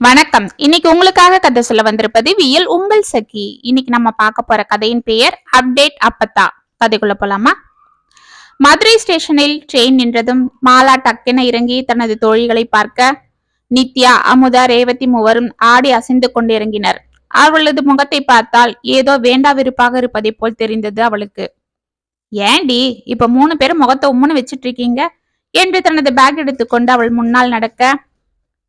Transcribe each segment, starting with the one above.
வணக்கம். இன்னைக்கு உங்களுக்காக கதை சொல்ல வந்திருப்பது வியல் உங்கள் சகி. இன்னைக்கு நம்ம பார்க்க போற கதையின் பெயர் அப்டேட் அப்பத்தா. கதைக்குள்ள போலாமா? மதுரை ஸ்டேஷனில் ட்ரெயின் நின்றதும் மாலா டக்கென இறங்கி தனது தோழிகளை பார்க்க நித்யா அமுதா ரேவதி மூவரும் ஆடி அசைந்து கொண்டு இறங்கினர் அவளது முகத்தை பார்த்தால் ஏதோ வேண்டா விருப்பாக இருப்பதை போல் தெரிந்தது அவளுக்கு. ஏண்டி இப்ப மூணு பேரும் முகத்தை உம்முன்னு வச்சிட்டு இருக்கீங்க என்று தனது பேக் எடுத்துக்கொண்டு அவள் முன்னால் நடக்க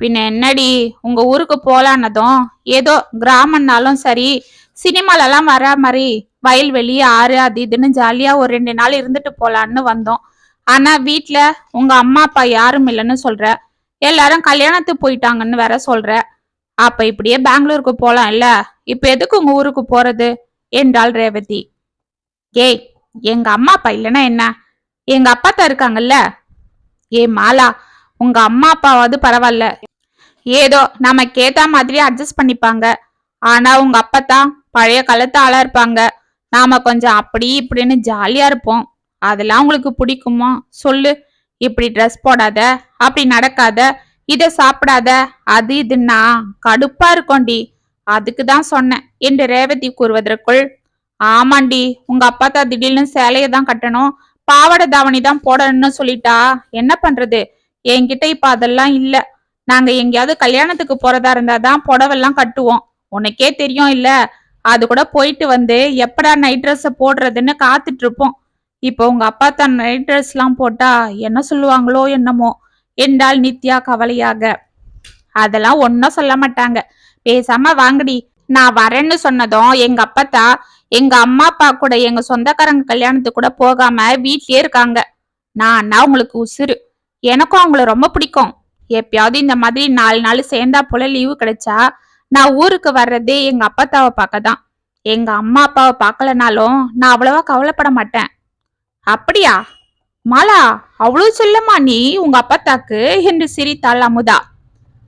பின்ன என்னடி உங்க ஊருக்கு போலான்னதும் ஏதோ கிராமம்னாலும் சரி சினிமாலெல்லாம் வர மாதிரி வயல்வெளி ஆறு அது இதுன்னு ஜாலியா ஒரு ரெண்டு நாள் இருந்துட்டு போலான்னு வந்தோம். ஆனா வீட்டில் உங்க அம்மா அப்பா யாரும் இல்லைன்னு சொல்ற. எல்லாரும் கல்யாணத்துக்கு போயிட்டாங்கன்னு வேற சொல்ற. அப்ப இப்படியே பெங்களூருக்கு போலாம் இல்ல? இப்ப எதுக்கு உங்க ஊருக்கு போறது? என்றாள் ரேவதி. ஏய் எங்க அம்மா அப்பா இல்லைன்னா என்ன? எங்க அப்பா தான் இருக்காங்கல்ல? ஏ மாலா உங்க அம்மா அப்பாவாவது பரவாயில்ல. ஏதோ நமக்கு ஏத்த மாதிரி அட்ஜஸ்ட் பண்ணிப்பாங்க. ஆனா உங்க அப்பத்தான் பழைய காலத்து ஆளா இருப்பாங்க. நாம கொஞ்சம் அப்படி இப்படின்னு ஜாலியா இருப்போம். அதெல்லாம் உங்களுக்கு பிடிக்குமா? சொல்லு. இப்படி ட்ரெஸ் போடாத அப்படி நடக்காத இதை சாப்பிடாத அது இதுன்னா கடுப்பா இருக்கோண்டி. அதுக்கு தான் சொன்னேன். என்று ரேவதி கூறுவதற்குள் ஆமாண்டி உங்க அப்பா தான் திடீர்னு சேலையை தான் கட்டணும். பாவாடை தாவணி தான் போடணும்னு சொல்லிட்டா. என்ன பண்றது? என்கிட்ட இப்ப அதெல்லாம் இல்ல. நாங்க எங்கேயாவது கல்யாணத்துக்கு போறதா இருந்தாதான் புடவெல்லாம் கட்டுவோம். உனக்கே தெரியும் இல்ல. அது கூட போயிட்டு வந்து எப்படா நைட் ட்ரெஸ் போடுறதுன்னு காத்துட்டு இருப்போம். இப்போ உங்க அப்பா தான் நைட் ட்ரெஸ் எல்லாம் போட்டா என்ன சொல்லுவாங்களோ என்னமோ. என்றால் நித்யா கவலையாக. அதெல்லாம் ஒன்னும் சொல்ல மாட்டாங்க. பேசாம வாங்கடி. நான் வரேன்னு சொன்னதும் எங்க அப்பத்தா எங்க அம்மா அப்பா கூட எங்க சொந்தக்காரங்க கல்யாணத்துக்கு கூட போகாம வீட்லயே இருக்காங்க. நான் உங்களுக்கு உசுரு எனக்கும் அவங்கள ரொம்ப பிடிக்கும். எப்பயாவது இந்த மாதிரி நாலு நாள் சேர்ந்தா போல லீவு கிடைச்சா நான் ஊருக்கு வர்றதே எங்க அப்பத்தாவை பார்க்க தான் எங்க அம்மா அப்பாவை பார்க்கலனாலும் நான் அவ்வளவா கவலைப்பட மாட்டேன். அப்படியா? மாலா அவ்வளவு சொல்லமா நீ? உங்க அப்பத்தாக்கு என்று சிரித்தாள் அமுதா.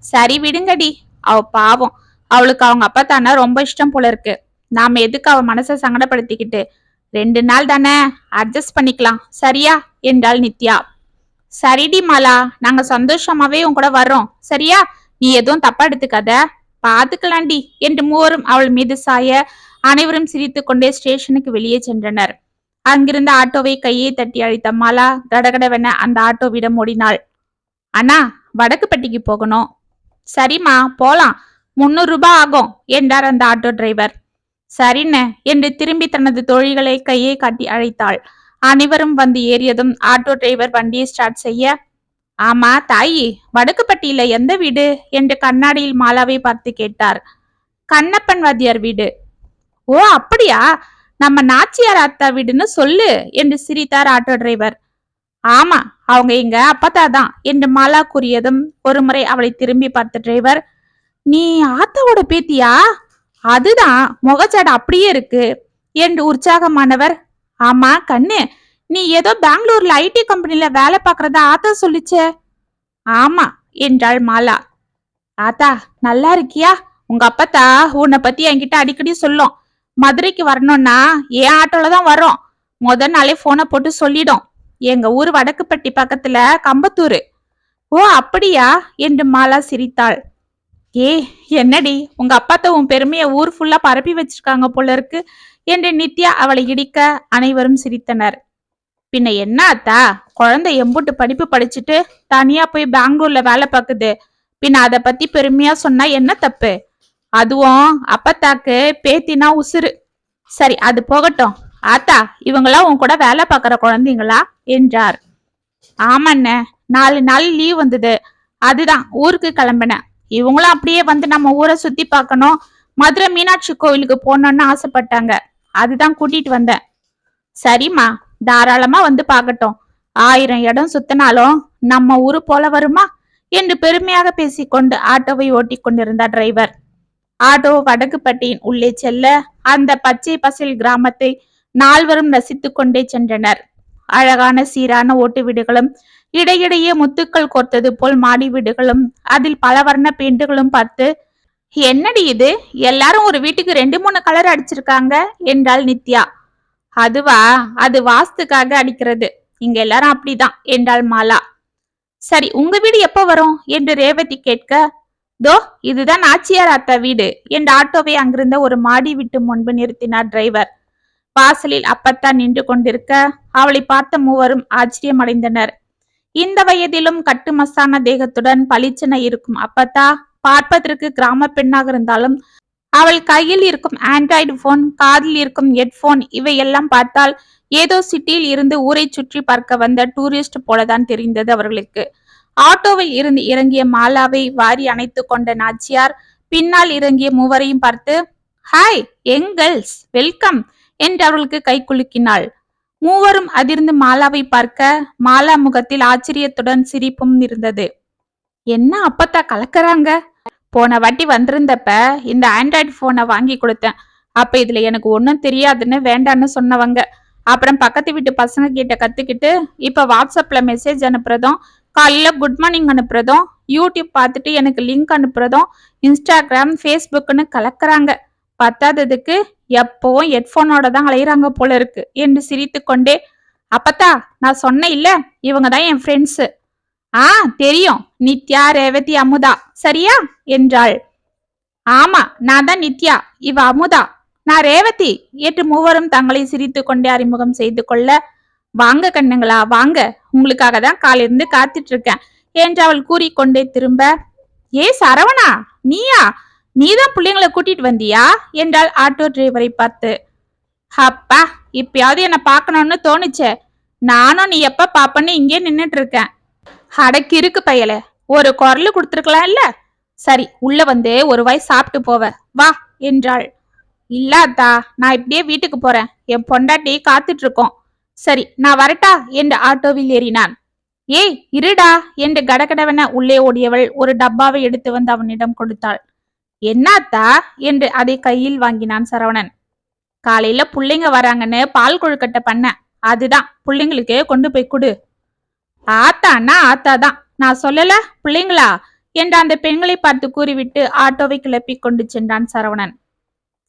சரி விடுங்கடி. அவ பாவம். அவளுக்கு அவங்க அப்பத்தானா ரொம்ப இஷ்டம் போல இருக்கு. நாம எதுக்கு அவ மனசை சங்கடப்படுத்திக்கிட்டு? ரெண்டு நாள் தானே அட்ஜஸ்ட் பண்ணிக்கலாம். சரியா? என்றாள் நித்யா. சரிடி மாலா நாங்க சந்தோஷமாவே உன் கூட வர்றோம். சரியா? நீ எதுவும் தப்பா எடுத்துக்காத. பாத்துக்கலாண்டி. என்று மூவரும் அவள் மீது சாய அனைவரும் சிரித்து கொண்டே ஸ்டேஷனுக்கு வெளியே சென்றனர். அங்கிருந்த ஆட்டோவை கையை தட்டி அழித்த மாலா கடகடவென அந்த ஆட்டோவிடம் ஓடினாள். அண்ணா வடக்குப்பட்டிக்கு போகணும். சரிம்மா போலாம். முன்னூறு ரூபாய் ஆகும் என்றார் அந்த ஆட்டோ டிரைவர். சரிண்ண என்று திரும்பி தனது தோழிகளை கையை காட்டி அழைத்தாள். அனைவரும் வந்து ஏறியதும் ஆட்டோ டிரைவர் வண்டியை ஸ்டார்ட் செய்ய ஆமா தாயி வடக்குப்பட்டியில எந்த வீடு? என்று கண்ணாடியில் மாலாவை பார்த்து கேட்டார். கண்ணப்பன் வாத்தியார் வீடு. ஓ அப்படியா? நம்ம நாச்சியார் அத்தா வீடுன்னு சொல்லு என்று சிரித்தார் ஆட்டோ டிரைவர் ஆமா அவங்க எங்க அப்பத்தா தான் என்று மாலா கூறியதும் ஒரு முறை அவளை திரும்பி பார்த்த டிரைவர் நீ ஆத்தாவோட பேத்தியா? அதுதான் முகச்சாடு அப்படியே இருக்கு என்று உற்சாகமானவர் ஆமா கண்ணு. நீ ஏதோ பெங்களூர்ல ஐடி கம்பெனில வேலை பார்க்கறதா ஆத்தா சொல்லிச்சே. ஆமா என்றாள் மாலா. ஆத்தா நல்லா இருக்கியா? உங்க அப்பத்தா உன்னை பத்தி என்கிட்ட அடிக்கடி சொல்லும். மதுரைக்கு வரணும்னா என் ஆட்டோல தான் வரோம் முத நாளே போனை போட்டு சொல்லிடும். எங்க ஊர் வடக்குப்பட்டி பக்கத்துல கம்பத்தூரு. ஓ அப்படியா? என்று மாலா சிரித்தாள். ஏ என்னடி? உங்க அப்பாத்த உன் பெருமையை ஊர் ஃபுல்லா பரப்பி வச்சிருக்காங்க போல இருக்கு. என்று நித்யா அவளை இடிக்க அனைவரும் சிரித்தனர். பின்ன என்ன அத்தா? குழந்தை எம்புட்டு படிப்பு படிச்சுட்டு தனியா போய் பெங்களூர்ல வேலை பார்க்குது பின்ன அத பத்தி பெருமையா சொன்னா என்ன தப்பு? அதுவும் அப்பத்தாக்கு பேத்தினா உசுரு சரி அது போகட்டும். ஆத்தா இவங்களாம் உன் கூட வேலை பார்க்குற குழந்தைங்களா? என்றார். ஆமாண்ணே நாலு நாள் லீவ் வந்தது. அதுதான் ஊருக்கு கிளம்பினேன். இவங்களும் அப்படியே வந்து நம்ம ஊரை சுத்தி பார்க்கணும். மதுரை மீனாட்சி கோவிலுக்கு போகணும்னு ஆசைப்பட்டாங்க. அதுதான் கூட்டிட்டு வந்தேன். சரிம்மா தாராளமா வந்து பார்க்கட்டும். ஆயிரம் இடம் சுத்தினாலும் நம்ம ஊரு போல வருமா? என்று பெருமையாக பேசிக்கொண்டு ஆட்டோவை ஓட்டி கொண்டிருந்தார் டிரைவர். ஆட்டோ வடக்குப்பட்டியின் உள்ளே செல்ல அந்த பச்சை பசில் கிராமத்தை நால்வரும் ரசித்து கொண்டே சென்றனர். அழகான சீரான ஓட்டு வீடுகளும் இடையிடையே முத்துக்கள் கோர்த்தது போல் மாடி வீடுகளும் அதில் பல வர்ண பெயிண்டுகளும் பார்த்து என்னடி இது? எல்லாரும் ஒரு வீட்டுக்கு ரெண்டு மூணு கலர் அடிச்சிருக்காங்க என்றாள் நித்யா. அதுவா? அது வாஸ்துக்காக அடிக்கிறது. இங்க எல்லாரும் அப்படிதான் என்றாள் மாலா. சரி உங்க வீடு எப்போ வரும்? என்று ரேவதி கேட்க தோ இதுதான் நாச்சியார் அத்தா வீடு என்ற ஆட்டோவை அங்கிருந்த ஒரு மாடி விட்டு முன்பு நிறுத்தினார் டிரைவர். வாசலில் அப்பத்தா நின்று கொண்டிருக்க அவளை பார்த்த மூவரும் ஆச்சரியமடைந்தனர். இந்த வயதிலும் கட்டுமஸ்தான தேகத்துடன் பளிச்சென இருக்கும் அப்பத்தா பார்ப்பதற்கு கிராம பெண்ணாக இருந்தாலும் அவள் கையில் இருக்கும் ஆண்ட்ராய்டு போன் காதில் இருக்கும் ஹெட்போன் இவையெல்லாம் பார்த்தால் ஏதோ சிட்டியில் இருந்து ஊரை சுற்றி பார்க்க வந்த டூரிஸ்ட் போலதான் தெரிந்தது அவர்களுக்கு. ஆட்டோவில் இருந்து இறங்கிய மாலாவை வாரி அணைத்து கொண்ட நாச்சியார் பின்னால் இறங்கிய மூவரையும் பார்த்து ஹாய் எங்கல்ஸ் வெல்கம் என்று அவர்களுக்கு கை குலுக்கினாள். மூவரும் அதிர்ந்து மாலாவை பார்க்க மாலா முகத்தில் ஆச்சரியத்துடன் சிரிப்பும் இருந்தது. என்ன அப்பத்தா கலக்கறாங்க? போன வாட்டி வந்திருந்தப்ப இந்த ஆண்ட்ராய்டு ஃபோனை வாங்கி கொடுத்தேன். அப்போ இதில் எனக்கு ஒன்றும் தெரியாதுன்னு வேண்டான்னு சொன்னவங்க. அப்புறம் பக்கத்து வீட்டு பசங்க கிட்ட கற்றுக்கிட்டு இப்போ வாட்ஸ்அப்பில் மெசேஜ் அனுப்புறதும் காலையில் குட் மார்னிங் அனுப்புறதும் யூடியூப் பார்த்துட்டு எனக்கு லிங்க் அனுப்புறதும் இன்ஸ்டாகிராம் ஃபேஸ்புக்னு கலக்குறாங்க. பத்தாததுக்கு எப்பவும் ஹெட்ஃபோனோட தான் அலையிறாங்க போல இருக்கு. என்று சிரித்து கொண்டே அப்பத்தா நான் சொன்னேன் இல்லை இவங்க தான் என் ஃப்ரெண்ட்ஸு ஆ தெரியும். நித்யா ரேவதி அமுதா. சரியா? என்றாள். ஆமா நான் தான் நித்யா. இவ அமுதா. நான் ரேவதி. என்று மூவரும் தங்களை சிரித்து கொண்டே அறிமுகம் செய்து கொள்ள. வாங்க கண்ணுங்களா வாங்க. உங்களுக்காக தான் காலிருந்து காத்துட்டு இருக்கேன் என்று அவள் கூறிக்கொண்டே திரும்ப ஏ சரவணா நீயா? நீதான் பிள்ளைங்களை கூட்டிட்டு வந்தியா? என்றாள் ஆட்டோ டிரைவரை பார்த்து. அப்பா இப்பயாவது என்ன பார்க்கணும்னு தோணுச்சே. நானும் நீ எப்ப பாப்பன்னு இங்கே நின்னுட்டு இருக்கேன். அடக்கி இருக்கு பயலே. ஒரு குரல் கொடுத்துருக்கலாம் இல்ல சரி உள்ள வந்து ஒரு வாய் சாப்பிட்டு போவ. வா என்றாள். இல்ல அத்தா நான் இப்படியே வீட்டுக்கு போறேன். என் பொண்டாட்டி காத்துட்டு இருக்கோம் சரி நான் வரட்டா என்று ஆட்டோவில் ஏறினான். ஏய் இருடா என்று கடகடவென உள்ளே ஓடியவள் ஒரு டப்பாவை எடுத்து வந்து அவனிடம் கொடுத்தாள். என்னாத்தா என்று அதை கையில் வாங்கினான் சரவணன். காலையில புள்ளைங்க வராங்கன்னு பால் கொழுக்கட்டை பண்ண. அதுதான் பிள்ளைங்களுக்கு கொண்டு போய் கொடு. ஆத்தான்னா ஆத்தா தான் நான் சொல்லல பிள்ளைங்களா? என்று அந்த பெண்களை பார்த்து கூறிவிட்டு ஆட்டோவை கிளப்பி கொண்டு சென்றான் சரவணன்.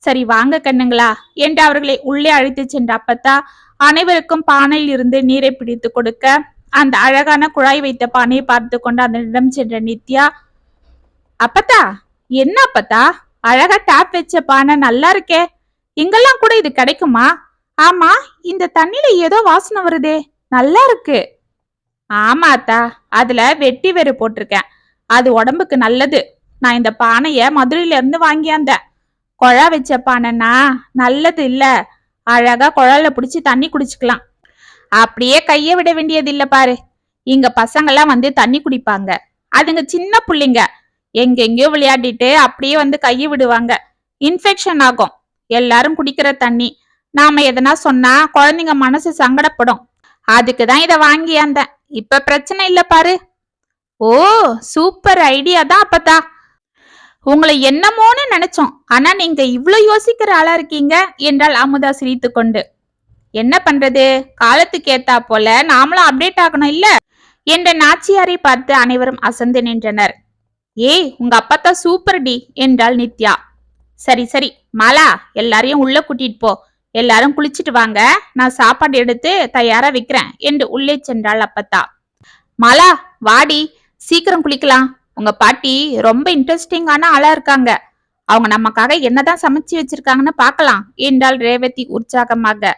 சரி வாங்க கண்ணுங்களா? என்று அவர்களை உள்ளே அழைத்து சென்ற அப்பத்தா அனைவருக்கும் பானையில் இருந்து நீரை பிடித்து கொடுக்க அந்த அழகான குழாய் வைத்த பானையை பார்த்து கொண்டு அதனிடம் சென்ற நித்யா அப்பத்தா என்ன அப்பத்தா? அழகா டேப் வச்ச பானை நல்லா இருக்கே. இங்கெல்லாம் கூட இது கிடைக்குமா? ஆமா இந்த தண்ணில ஏதோ வாசனை வருதே. நல்லா இருக்கு. ஆமா அத்தா அதுல வெட்டி வேறு போட்டிருக்கேன். அது உடம்புக்கு நல்லது. நான் இந்த பானைய மதுரையில இருந்து வாங்கியாந்தேன் குழா வச்ச பானைனா நல்லது இல்ல. அழகா குழால பிடிச்சி தண்ணி குடிச்சுக்கலாம். அப்படியே கைய விட வேண்டியது இல்ல பாரு. இங்க பசங்கெல்லாம் வந்து தண்ணி குடிப்பாங்க. அதுங்க சின்ன பிள்ளைங்க. எங்கெங்கயோ விளையாடிட்டு அப்படியே வந்து கையை விடுவாங்க. இன்ஃபெக்ஷன் ஆகும். எல்லாரும் குடிக்கிற தண்ணி. நாம எதனா சொன்னா குழந்தைங்க மனசு சங்கடப்படும். அதுக்கு தான் இதை வாங்கியாந்தேன் இப்ப பிரச்சனை இல்ல பாரு. ஓ சூப்பர் ஐடியா தான் அப்பதா உங்களை என்னமோன்னு நினைச்சோம். ஆனா நீங்க இவ்ளோ யோசிக்கிற ஆளா இருக்கீங்க என்றால் அமுதா சிரித்து கொண்டு. என்ன பண்றது? காலத்துக்கு ஏத்தா போல நாமளும் அப்டேட் ஆகணும் இல்ல? என்ற நாச்சியாரை பார்த்து அனைவரும் அசந்து நின்றனர். ஏய் உங்க அப்பத்தா சூப்பர் டி என்றாள் நித்யா. சரி சரி மாலா எல்லாரையும் உள்ள கூட்டிட்டு போ. எல்லாரும் குளிச்சிட்டு வாங்க. நான் சாப்பாடு எடுத்து தயாரா வைக்கிறேன். என்று உள்ளே சென்றாள் அப்பத்தா. மாலா வாடி சீக்கிரம் குளிக்கலாம். உங்க பாட்டி ரொம்ப இன்ட்ரெஸ்டிங்கான ஆளா இருக்காங்க. அவங்க நமக்காக என்னதான் சமைச்சு வச்சிருக்காங்கன்னு பார்க்கலாம் என்றாள் ரேவதி உற்சாகமாக.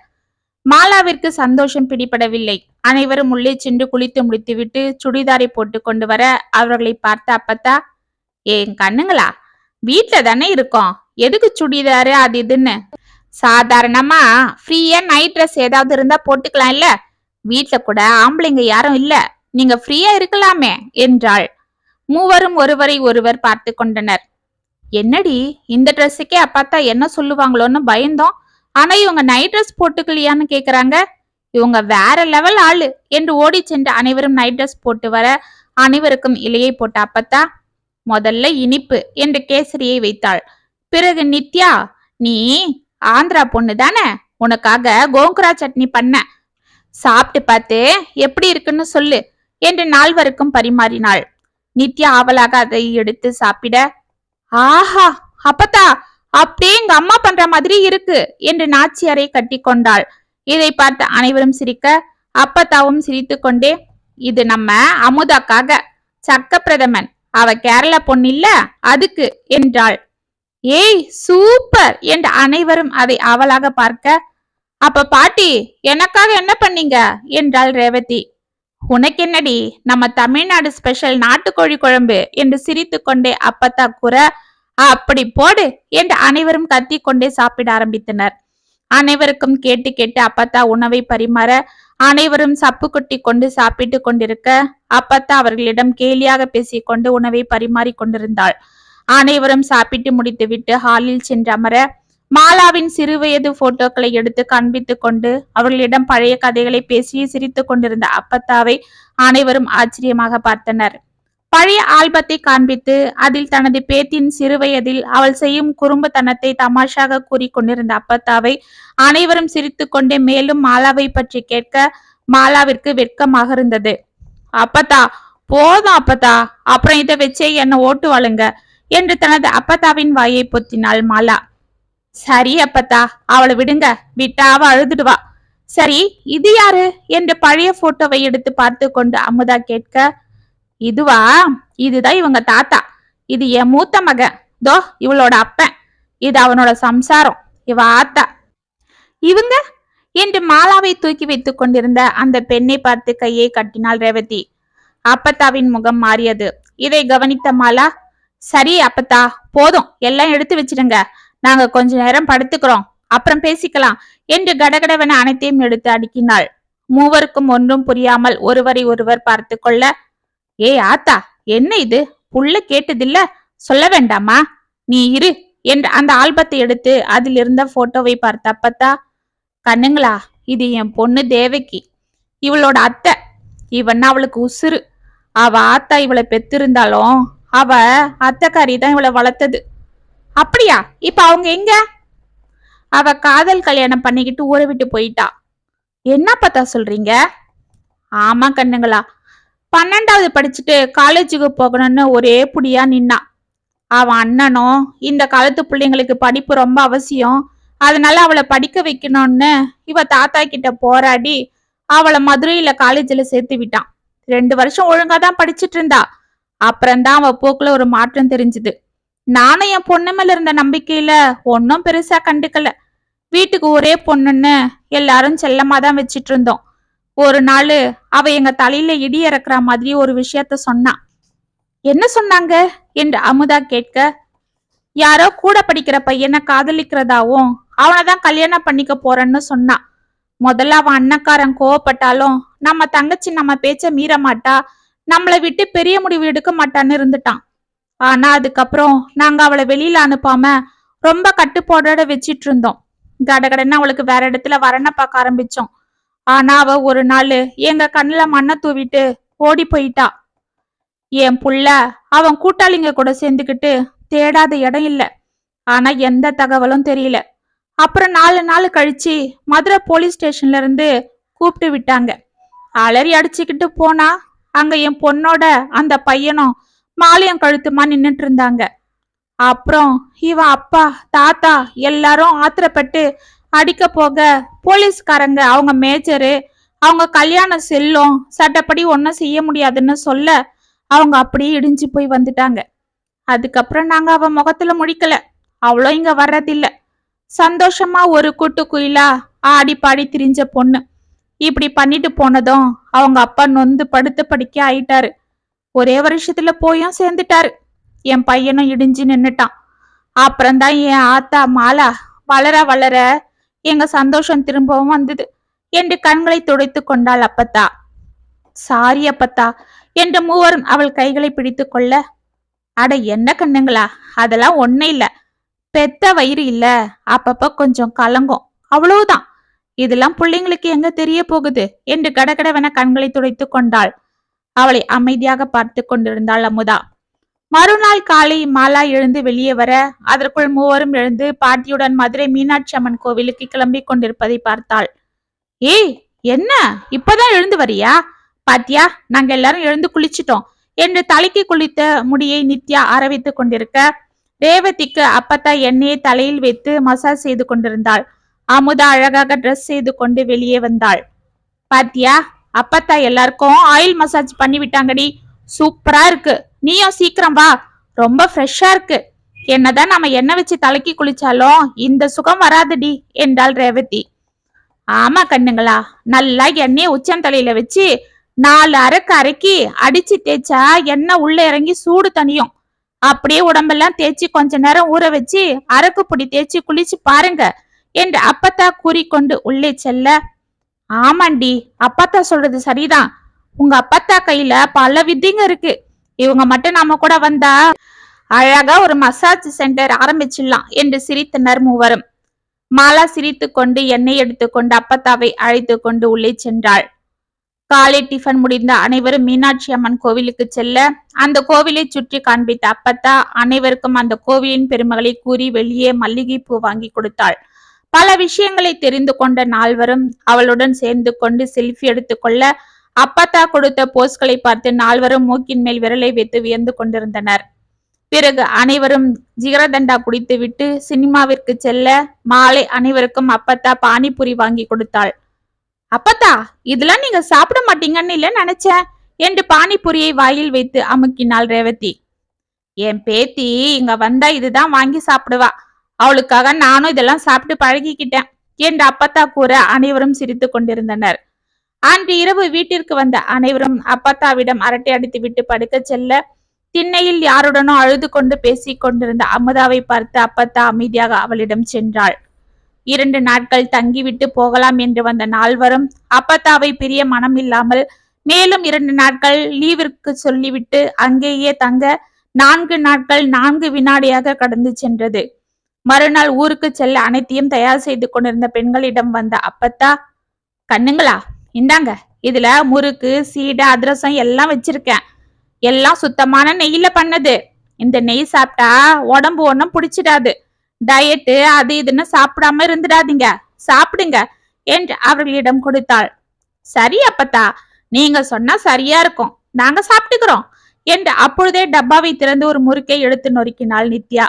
மாலாவிற்கு சந்தோஷம் பிடிபடவில்லை. அனைவரும் உள்ளே சென்று குளித்து முடித்துவிட்டு சுடிதாரை போட்டு கொண்டு வர அவர்களை பார்த்த அப்பத்தா ஏன் கண்ணுங்களா வீட்டுல தானே இருக்கோம். எதுக்கு சுடிதாரு அது இதுன்னு? சாதாரணமா ஃப்ரீயா நைட் ட்ரெஸ் ஏதாவது இருந்தா போட்டுக்கலாம் இல்ல? வீட்டுல கூட ஆம்பளைங்க யாரும் இல்ல. நீங்க ஃப்ரீயா இருக்கலாமே என்றாள். மூவரும் ஒருவரை ஒருவர் பார்த்து கொண்டனர். என்னடி இந்த ட்ரெஸ்ஸுக்கே அப்பாத்தா என்ன சொல்லுவாங்களோன்னு பயந்தோம். ஆனா இவங்க நைட் ட்ரெஸ் போட்டுக்கலையான்னு கேக்குறாங்க. இவங்க வேற லெவல் ஆளு என்று ஓடி சென்று அனைவரும் நைட் ட்ரெஸ் போட்டு வர அனைவருக்கும் இலையை போட்ட அப்பத்தா முதல்ல இனிப்பு என்று கேசரியை வைத்தாள். பிறகு நித்யா நீ ஆந்திரா பொண்ணு தானே? உனக்காக கோங்குரா சட்னி பண்ண சாப்பிட்டு பார்த்து எப்படி இருக்குன்னு சொல்லு என்று நால்வருக்கும் பரிமாறினாள். நித்யா ஆவலாக அதை எடுத்து சாப்பிட ஆஹா அப்பத்தா அப்படியே எங்க அம்மா பண்ற மாதிரி இருக்கு என்று நாச்சியாரை கட்டி கொண்டாள். இதை பார்த்து அனைவரும் சிரிக்க அப்பத்தாவும் சிரித்து கொண்டே இது நம்ம அமுதாக்காக சக்க பிரதமன் அவ கேரளா பொண்ணு இல்ல அதுக்கு என்றாள். ஏய் சூப்பர்! என்று அனைவரும் அதை அவளாக பார்க்க அப்ப பாட்டி எனக்காக என்ன பண்ணீங்க? என்றாள் ரேவதி. உனக்கு என்னடி நம்ம தமிழ்நாடு ஸ்பெஷல் நாட்டுக்கோழி குழம்பு என்று சிரித்து கொண்டே அப்பத்தா கூற அப்படி போடு என்று அனைவரும் கத்தி கொண்டே சாப்பிட ஆரம்பித்தனர். அனைவருக்கும் கேட்டு கேட்டு அப்பத்தா உணவை பரிமாற அனைவரும் சப்பு குட்டி கொண்டு சாப்பிட்டு கொண்டிருக்க அப்பத்தா அவர்களிடம் கேலியாக பேசிக்கொண்டு உணவை பரிமாறி கொண்டிருந்தாள். அனைவரும் சாப்பிட்டு முடித்துவிட்டு ஹாலில் சென்று அமர மாலாவின் சிறுவயது போட்டோக்களை எடுத்து காண்பித்துக் கொண்டு அவர்களிடம் பழைய கதைகளை பேசி சிரித்து கொண்டிருந்த அப்பத்தாவை அனைவரும் ஆச்சரியமாக பார்த்தனர். பழைய ஆல்பத்தை காண்பித்து அதில் தனது பேத்தின் சிறுவயதில் அவள் செய்யும் குறும்புத்தனத்தை தமாஷாக கூறிக்கொண்டிருந்த அப்பத்தாவை அனைவரும் சிரித்து கொண்டே மேலும் மாலாவை பற்றி கேட்க மாலாவிற்கு வெட்கமாக இருந்தது. அப்பத்தா போதும் அப்பத்தா அப்புறம் இதை வச்சே என்ன ஓட்டு வாழுங்க. என்று தனது அப்பத்தாவின் வாயை பொத்தினாள் மாலா. சரி அப்பத்தா அவளை விடுங்க. விட்டாவ அழுதுடுவா. சரி இது யாரு? என்று பழைய போட்டோவை எடுத்து பார்த்து கொண்டு அமுதா கேட்க இதுவா? இதுதான் இவங்க தாத்தா. இது என் மூத்த மகன். தோ இவளோட அப்பன். இது அவனோட சம்சாரம். இவ ஆத்தா. இவங்க? என்று மாலாவை தூக்கி வைத்துக் கொண்டிருந்த அந்த பெண்ணை பார்த்து கையை கட்டினாள் ரேவதி. அப்பத்தாவின் முகம் மாறியது. இதை கவனித்த மாலா சரி அப்பத்தா. போதும். எல்லாம் எடுத்து வச்சிடுங்க. நாங்க கொஞ்ச நேரம் படுத்துக்கிறோம். அப்புறம் பேசிக்கலாம் என்று கடகடவென அனைத்தையும் எடுத்து அடுக்கினாள். மூவருக்கும் ஒன்றும் புரியாமல் ஒருவரை ஒருவர் பார்த்து கொள்ள ஏய் ஆத்தா என்ன இது? புள்ள கேட்டதில்ல? சொல்ல வேண்டாமா? நீ இரு என்று அந்த ஆல்பத்தை எடுத்து அதில் இருந்த போட்டோவை பார்த்த அப்பத்தா கண்ணுங்களா இது என் பொண்ணு தேவகி. இவளோட அத்தை. இவன் அவளுக்கு உசுரு அவ ஆத்தா இவளை பெத்திருந்தாலும் அவ அத்தக்காரி தான் இவளை வளர்த்தது. அப்படியா? இப்ப அவங்க எங்க? அவ காதல் கல்யாணம் பண்ணிக்கிட்டு ஊரை விட்டு போயிட்டா. என்ன பார்த்தா சொல்றீங்க? ஆமா கண்ணுங்களா. பன்னெண்டாவது படிச்சுட்டு காலேஜுக்கு போகணும்னு ஒரே புடியா நின்னா. அவன் அண்ணனும் இந்த காலத்து பிள்ளைங்களுக்கு படிப்பு ரொம்ப அவசியம். அதனால அவளை படிக்க வைக்கணும்னு இவ தாத்தா கிட்ட போராடி அவளை மதுரையில காலேஜ்ல சேர்த்து விட்டான். ரெண்டு வருஷம் ஒழுங்கா தான் படிச்சிட்டு இருந்தா. அப்புறம்தான் அவ போக்குல ஒரு மாற்றம் தெரிஞ்சுது. நானும் என் பொண்ணு மேல இருந்த நம்பிக்கையில ஒன்னும் பெருசா கண்டுக்கல. வீட்டுக்கு ஒரே பொண்ணுன்னு எல்லாரும் செல்லமா தான் வச்சிட்டு இருந்தோம் ஒரு நாள் அவ எங்க தலையில இடி இறக்குற மாதிரி ஒரு விஷயத்த சொன்னா. என்ன சொன்னாங்க? என்று அமுதா கேட்க யாரோ கூட படிக்கிற பையனை காதலிக்கிறதாவும் அவனை தான் கல்யாணம் பண்ணிக்க போறேன்னு சொன்னா. முதல்ல அவன் அண்ணக்காரன் கோவப்பட்டாலும் நம்ம தங்கச்சி நம்ம பேச்ச மீற மாட்டா. நம்மளை விட்டு பெரிய முடிவு எடுக்க மாட்டான்னு இருந்துட்டான். ஆனா அதுக்கப்புறம் நாங்க அவளை வெளியில அனுப்பாம ரொம்ப கட்டுப்பாடோட வச்சிட்டு இருந்தோம். கடகடன்னு அவளுக்கு வேற இடத்துல வரண பார்க்க ஆரம்பிச்சோம். ஆனா அவ ஒரு நாள் எங்க கண்ணுல மண்ணை தூவிட்டு ஓடி போயிட்டா. என் புள்ள அவன் கூட்டாளிங்க கூட சேர்ந்துக்கிட்டு தேடாத இடம் இல்ல. ஆனா எந்த தகவலும் தெரியல. அப்புறம் நாலு நாள் கழிச்சு மதுரை போலீஸ் ஸ்டேஷன்ல இருந்து கூப்பிட்டு விட்டாங்க. அலறி அடிச்சுக்கிட்டு போனா அங்க என் பொண்ணோட அந்த பையனும் மாலியம் கழுத்துமா நின்னுட்டு இருந்தாங்க அப்புறம் இவன் அப்பா தாத்தா எல்லாரும் ஆத்திரப்பட்டு அடிக்க போக போலீஸ்காரங்க அவங்க மேஜரு அவங்க கல்யாணம் செல்லும் சட்டப்படி ஒன்றும் செய்ய முடியாதுன்னு சொல்ல அவங்க அப்படியே இடிஞ்சு போய் வந்துட்டாங்க. அதுக்கப்புறம் நாங்க அவ முகத்துல முடிக்கல. அவ்வளோ இங்க வர்றதில்ல. சந்தோஷமா ஒரு கூட்டு குயிலா ஆடி பாடி திரிஞ்ச பொண்ணு. இப்படி பண்ணிட்டு போனதும் அவங்க அப்பா நொந்து படுத்து படிக்க ஆயிட்டாரு. ஒரே வருஷத்துல போயும் சேர்ந்துட்டாரு. என் பையனும் இடிஞ்சு நின்னுட்டான். அப்புறம்தான் என் ஆத்தா மாலா வளர வளர எங்க சந்தோஷம் திரும்பவும் வந்தது. என்று கண்களை துடைத்து கொண்டாள் அப்பத்தா. சாரி அப்பத்தா என்று மூவரும் அவள் கைகளை பிடித்து கொள்ள. அட என்ன கண்ணுங்களா? அதெல்லாம் ஒன்னும் இல்ல. பெத்த வயிறு இல்ல. அப்பப்ப கொஞ்சம் கலங்கும். அவ்வளவுதான். இதெல்லாம் பிள்ளைங்களுக்கு எங்க தெரிய போகுது? என்று கடகடவென கண்களை துடைத்து கொண்டாள். அவளை அமைதியாக பார்த்து கொண்டிருந்தாள் அமுதா. மறுநாள் காலை மாலா எழுந்து வெளியே வர அதற்குள் மூவரும் எழுந்து பாட்டியுடன் மதுரை மீனாட்சி அம்மன் கோவிலுக்கு கிளம்பி கொண்டிருப்பதை பார்த்தாள். ஏய் என்ன? இப்பதான் எழுந்து வரியா? பாத்தியா நாங்க எல்லாரும் எழுந்து குளிச்சிட்டோம் என்று தலைக்கு குளித்த முடியை நித்யா ஆரவித்துக் கொண்டிருக்க ரேவதிக்கு அப்பத்தா எண்ணெயை தலையில் வைத்து மசாஜ் செய்து கொண்டிருந்தாள். அமுதா அழகாக ட்ரெஸ் செய்து கொண்டு வெளியே வந்தாள். பாத்தியா அப்பத்தா எல்லாருக்கும் ஆயில் மசாஜ் பண்ணி விட்டாங்கடி. சூப்பரா இருக்கு. நீயும் சீக்கிரம் வா. ரொம்ப ஃப்ரெஷ்ஷா இருக்கு. என்னதான் நம்ம எண்ணெய் வச்சு தலைக்கு குளிச்சாலும் இந்த சுகம் வராதுடி என்றாள் ரேவதி. ஆமா கண்ணுங்களா நல்லா எண்ணெயை உச்சந்தலையில வச்சு நாலு அரைக்கு அரைக்கி அடிச்சு தேய்ச்சா எண்ணெய் உள்ள இறங்கி சூடு தனியும் அப்படியே உடம்பெல்லாம் தேய்ச்சி கொஞ்ச நேரம் ஊற வச்சு அரக்கு பொடி தேய்ச்சி குளிச்சு பாருங்க. என்று அப்பத்தா கூறிக்கொண்டு உள்ளே செல்ல ஆமாண்டி அப்பத்தா சொல்றது சரிதான் உங்க அப்பத்தா கையில பல வித்தைங்க இருக்கு. இவங்க மட்டும் நாம கூட வந்தா அழகா ஒரு மசாஜ் சென்டர் ஆரம்பிச்சிடலாம் என்று சிரித்தனர் மூவரும். மாலா சிரித்து கொண்டு எண்ணெய் எடுத்துக்கொண்டு அப்பத்தாவை அழைத்து கொண்டு உள்ளே சென்றாள். காலை டிஃபன் முடிந்த அனைவரும் மீனாட்சி அம்மன் கோவிலுக்கு செல்ல அந்த கோவிலை சுற்றி காண்பித்த அப்பத்தா அனைவருக்கும் அந்த கோவிலின் பெருமகளை கூறி வெளியே மல்லிகை பூ வாங்கி கொடுத்தாள். பல விஷயங்களை தெரிந்து கொண்ட நால்வரும் அவளுடன் சேர்ந்து கொண்டு செல்ஃபி எடுத்துக்கொள்ள அப்பத்தா கொடுத்த போஸ்களை பார்த்து நால்வரும் மூக்கின் மேல் விரலை வைத்து வியந்து கொண்டிருந்தனர். பிறகு அனைவரும் ஜிகரதண்டா குடித்துவிட்டு சினிமாவிற்கு செல்ல மாலை அனைவருக்கும் அப்பத்தா பானிபூரி வாங்கி கொடுத்தாள். அப்பத்தா இதெல்லாம் நீங்க சாப்பிட மாட்டீங்கன்னு இல்ல நினைச்சேன் என்று பானிபூரியை வாயில் வைத்து அமுக்கினாள் ரேவதி. என் பேத்தி இங்க வந்தா இதுதான் வாங்கி சாப்பிடுவா. அவளுக்காக நானும் இதெல்லாம் சாப்பிட்டு பழகிக்கிட்டேன். என்று அப்பத்தா கூற அனைவரும் சிரித்து கொண்டிருந்தனர். அன்று இரவு வீட்டிற்கு வந்த அனைவரும் அப்பத்தாவிடம் அரட்டை அடித்து விட்டு படுக்க செல்ல திண்ணையில் யாருடனோ அழுது கொண்டு பேசிக் கொண்டிருந்த அமுதாவை பார்த்து அப்பத்தா அமைதியாக அவளிடம் சென்றாள். இரண்டு நாட்கள் தங்கிவிட்டு போகலாம் என்று வந்த நால்வரும் அப்பத்தாவை பிரிய மனம் இல்லாமல் மேலும் இரண்டு நாட்கள் லீவிற்கு சொல்லிவிட்டு அங்கேயே தங்க நான்கு நாட்கள் நான்கு வினாடியாக கடந்து சென்றது. மறுநாள் ஊருக்கு செல்ல அனைத்தையும் தயார் செய்து கொண்டிருந்த பெண்களிடம் வந்த அப்பத்தா கண்ணுங்களா இந்தாங்க. இதுல முறுக்கு சீடை அதிரசம் எல்லாம் வச்சிருக்கேன். எல்லாம் சுத்தமான நெய்யில பண்ணது. இந்த நெய் சாப்பிட்டா உடம்பு ஒன்றும் பிடிச்சிடாது. டயட்டு அது இதுன்னு சாப்பிடாம இருந்துடாதீங்க. சாப்பிடுங்க என்று அவர்களிடம் கொடுத்தாள். சரி அப்பத்தா நீங்க சொன்னா சரியா இருக்கும். நாங்க சாப்பிட்டுக்கிறோம் என்று அப்பொழுதே டப்பாவை திறந்து ஒரு முறுக்கை எடுத்து நொறுக்கினாள் நித்யா.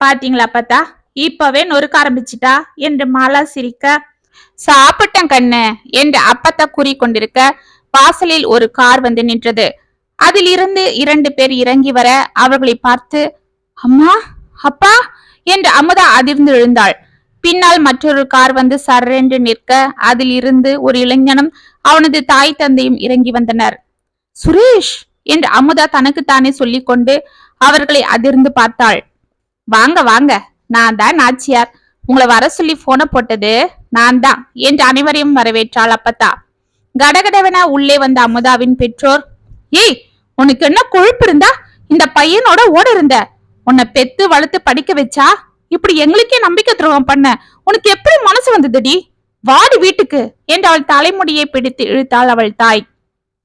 பாத்தீங்களா அப்பத்தா இப்பவே நொறுக்க ஆரம்பிச்சிட்டா? என்று மாலா சிரிக்க சாப்பிட்டேன் கண்ணு என்று அப்பத்தா கூறிக்கொண்டிருக்க வாசலில் ஒரு கார் வந்து நின்றது. அதில் இருந்து இரண்டு பேர் இறங்கி வர அவர்களை பார்த்து அம்மா அப்பா என்று அமுதா அதிர்ந்து எழுந்தாள். பின்னால் மற்றொரு கார் வந்து சர்ரென்று நிற்க அதில் இருந்து ஒரு இளைஞனும் அவனது தாய் தந்தையும் இறங்கி வந்தனர். சுரேஷ் என்று அமுதா தனக்குத்தானே சொல்லிக்கொண்டு அவர்களை அதிர்ந்து பார்த்தாள். வாங்க வாங்க. நான் தான் நாச்சியார். உங்களை வர சொல்லி போன போட்டது நான் தான். என்று அனைவரையும் வரவேற்றாள் அப்பத்தா. கடகடவென உள்ளே வந்த அமுதாவின் பெற்றோர் ஏய் உனக்கு என்ன கொழுப்பு இருந்தா? இந்த பையனோட ஓட இருந்த. உன்னை பெத்து வளர்த்து படிக்க வச்சா? இப்படி எங்களுக்கே நம்பிக்கை துரோகம் பண்ண. உனக்கு எப்படி மனசு வந்ததுடி? வாடி வீட்டுக்கு. என்று அவள் தலைமுடியை பிடித்து இழுத்தாள் அவள் தாய்.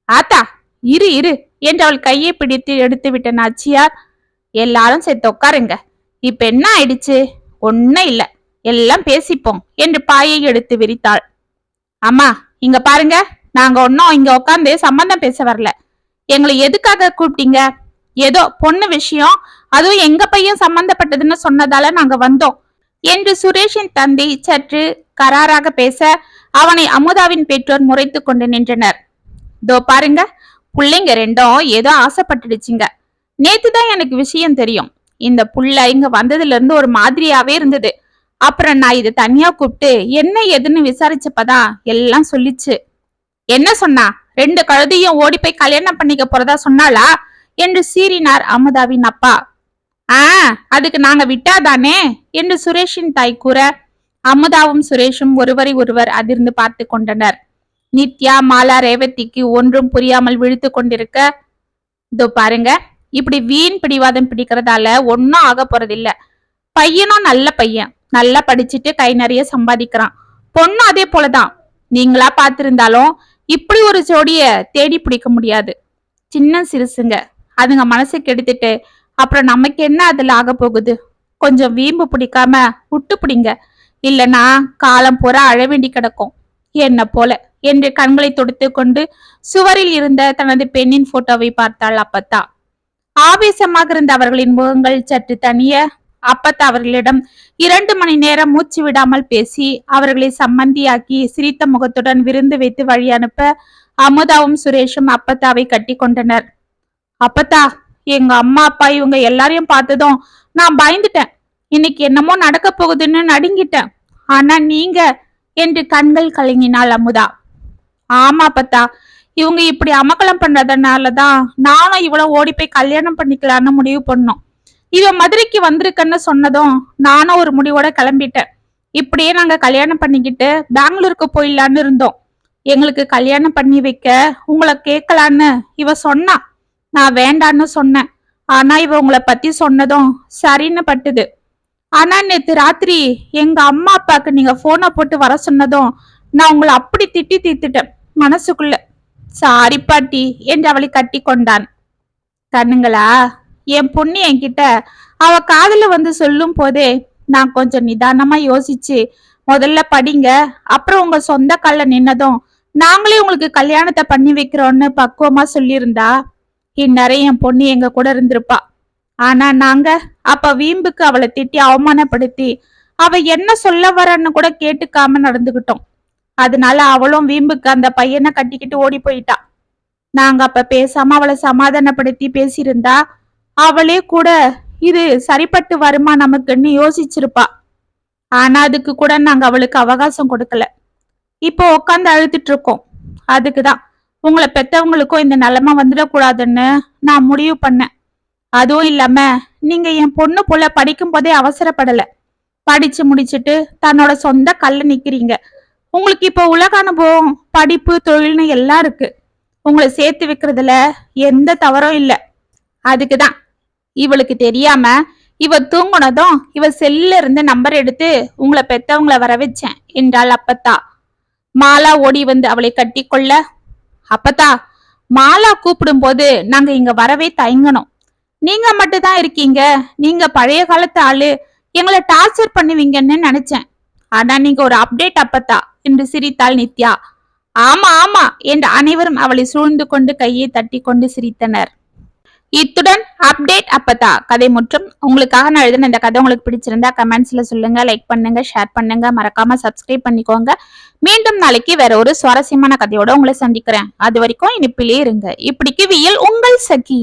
ஆத்தா இரு இரு. என்று அவள் கையை பிடித்து எடுத்து விட்ட நாச்சியார் எல்லாரும் சேர்த்து உட்காருங்க. இப்ப என்ன ஆயிடுச்சு? ஒன்னும் இல்ல. எல்லாம் பேசிப்போம் என்று பாயை எடுத்து விரித்தாள். அம்மா இங்க பாருங்க. நாங்க ஒன்னும் இங்க உட்காந்து சம்பந்தம் பேச வரல. எங்களை எதுக்காக கூப்பிட்டீங்க? ஏதோ பொண்ணு விஷயம். அதுவும் எங்க பையன் சம்பந்தப்பட்டதுன்னு சொன்னதால நாங்க வந்தோம் என்று சுரேஷின் தந்தை சற்று கராராக பேச அவனை அமுதாவின் பெற்றோர் முறைத்து கொண்டு நின்றனர். தோ பாருங்க பிள்ளைங்க ரெண்டும் ஏதோ ஆசைப்பட்டுடுச்சுங்க. நேத்து தான் எனக்கு விஷயம் தெரியும். இந்த புள்ள இங்க வந்ததுல இருந்து ஒரு மாதிரியாவே இருந்தது. அப்புறம் நான் இது தனியா கூப்பிட்டு என்ன ஏதுன்னு விசாரிச்சப்பதான் எல்லாம் சொல்லிச்சு. என்ன சொன்னா? ரெண்டு கழுதையும் ஓடி போய் கல்யாணம் பண்ணிக்க போறதா சொன்னாளா? என்று சீறினார் அமுதாவின் அப்பா. ஆ அதுக்கு நாங்க விட்டாதானே? என்று சுரேஷின் தாய் கூற அமுதாவும் சுரேஷும் ஒருவரை ஒருவர் அதிர்ந்து பார்த்து கொண்டனர். நித்யா மாலா ரேவதிக்கு ஒன்றும் புரியாமல் விழித்து கொண்டிருக்க இதோ பாருங்க இப்படி வீண் பிடிவாதம் பிடிக்கிறதால ஒன்னும் ஆக போறதில்ல. பையனும் நல்ல பையன். நல்லா படிச்சுட்டு கை நிறைய சம்பாதிக்கிறான். பொண்ணும் அதே போலதான். நீங்களா பார்த்திருந்தாலும் இப்படி ஒரு ஜோடிய தேடி பிடிக்க முடியாது. சின்ன சிறுசுங்க. அதுங்க மனசை கெடுத்துட்டு அப்புறம் நமக்கு என்ன அதுல ஆக போகுது? கொஞ்சம் வீம்பு பிடிக்காம விட்டு பிடிங்க. இல்லனா காலம் பூரா அழவேண்டி கிடக்கும். என்ன போல. என்று கண்களை தொடுத்து கொண்டு சுவரில் இருந்த தனது பெண்ணின் போட்டோவை பார்த்தாள் அப்பத்தா. ஆவேசமாக இருந்த அவர்களின் முகங்கள் சற்று தனிய அப்பத்தா அவர்களிடம் இரண்டு மணி நேரம் மூச்சு விடாமல் பேசி அவர்களை சம்மந்தியாக்கி சிரித்த முகத்துடன் விருந்து வைத்து வழி அனுப்ப அமுதாவும் சுரேஷும் அப்பத்தாவை கட்டி கொண்டனர். அப்பத்தா எங்க அம்மா அப்பா இவங்க எல்லாரையும் பார்த்ததும் நான் பயந்துட்டேன். இன்னைக்கு என்னமோ நடக்க போகுதுன்னு நடுங்கிட்டேன். ஆனா நீங்க என்று கண்கள் கலங்கினாள் அமுதா. ஆமா அப்பத்தா. இவங்க இப்படி அமக்கலம் பண்றதுனாலதான் நானும் இவ்வளவு ஓடி போய் கல்யாணம் பண்ணிக்கலான்னு முடிவு பண்ணோம். இவ மதுரைக்கு வந்திருக்கன்னு சொன்னதும் நானும் ஒரு முடிவோட கிளம்பிட்டேன். இப்படியே நாங்க கல்யாணம் பண்ணிக்கிட்டு பெங்களூருக்கு போயிடலான்னு இருந்தோம். எங்களுக்கு கல்யாணம் பண்ணி வைக்க உங்களை கேட்கலான்னு இவ சொன்னா. நான் வேண்டான்னு சொன்னேன். ஆனா இவ உங்களை பத்தி சொன்னதும் சரின்னு பட்டுது. ஆனா நேத்து ராத்திரி எங்க அம்மா அப்பாக்கு நீங்க போனை போட்டு வர சொன்னதும் நான் உங்களை அப்படி திட்டி தீர்த்துட்டேன் மனசுக்குள்ள. சாரி பாட்டி என்று அவளை கட்டி கொண்டான் கண்ணுங்களா என் பொண்ணு என்கிட்ட அவ காதல வந்து சொல்லும் போதே நான் கொஞ்சம் நிதானமா யோசிச்சு முதல்ல படிங்க அப்புறம் உங்க சொந்த கால்ல நின்னதும் நாங்களே உங்களுக்கு கல்யாணத்தை பண்ணி வைக்கிறோம்னு பக்குவமா சொல்லியிருந்தா இந்நேரம் என் பொண்ணு எங்க கூட இருந்திருப்பா. ஆனா நாங்க அப்ப வீம்புக்கு அவளை திட்டி அவமானப்படுத்தி அவ என்ன சொல்ல வரன்னு கூட கேட்டுக்காம நடந்துகிட்டோம். அதனால அவளும் வீம்புக்கு அந்த பையனை கட்டிக்கிட்டு ஓடி போயிட்டா. நாங்க அப்ப பேசாம அவளை சமாதானப்படுத்தி பேசியிருந்தா அவளே கூட இது சரிப்பட்டு வருமா நமக்குன்னு யோசிச்சிருப்பா. ஆனா அதுக்கு கூட நாங்க அவளுக்கு அவகாசம் கொடுக்கல. இப்போ உட்காந்து அழுத்துட்டு இருக்கோம் அதுக்குதான். உங்களை பெத்தவங்களுக்கும் இந்த நிலைமை வந்துடக்கூடாதுன்னு நான் முடிவு பண்ணேன். அதுவும் இல்லாம நீங்க என் பொண்ணு போல படிக்கும் போதே அவசரப்படல. படிச்சு முடிச்சிட்டு தன்னோட சொந்த கல்ல நிக்கிறீங்க. உங்களுக்கு இப்போ உலக அனுபவம் படிப்பு தொழில்னு எல்லாம் இருக்கு. உங்களை சேர்த்து வைக்கிறதுல எந்த தவறும் இல்லை. அதுக்கு தான் இவளுக்கு தெரியாம இவ தூங்குனதும் இவ செல்ல இருந்து நம்பர் எடுத்து உங்களை பெத்தவங்களை வர வச்சேன் என்றாள் அப்பத்தா. மாலா ஓடி வந்து அவளை கட்டிக்கொள்ள அப்பத்தா மாலா கூப்பிடும் போது நாங்க இங்க வரவே தயங்கணும். நீங்க மட்டும் தான் இருக்கீங்க. நீங்க பழைய காலத்து ஆளு. எங்களை டார்ச்சர் பண்ணுவீங்கன்னு நினைச்சேன். ஆனா நீங்க ஒரு அப்டேட் அப்பத்தா என்று சிரித்தாள் நித்யா. ஆமா ஆமா என்று அனைவரும் அவளை சூழ்ந்து கொண்டு கையை தட்டி கொண்டு சிரித்தனர். இத்துடன் அப்டேட் அப்பதா கதை மற்றும். உங்களுக்காக நான் எழுதின இந்த கதை உங்களுக்கு பிடிச்சிருந்தா கமெண்ட்ஸ்ல சொல்லுங்க லைக் பண்ணுங்க ஷேர் பண்ணுங்க. மறக்காம சப்ஸ்கிரைப் பண்ணிக்கோங்க. மீண்டும் நாளைக்கு வேற ஒரு சுவாரஸ்யமான கதையோட உங்களை சந்திக்கிறேன். அது வரைக்கும் இனிப்பிலே இருங்க. இப்படிக்கு வியல் உங்கள் சகி.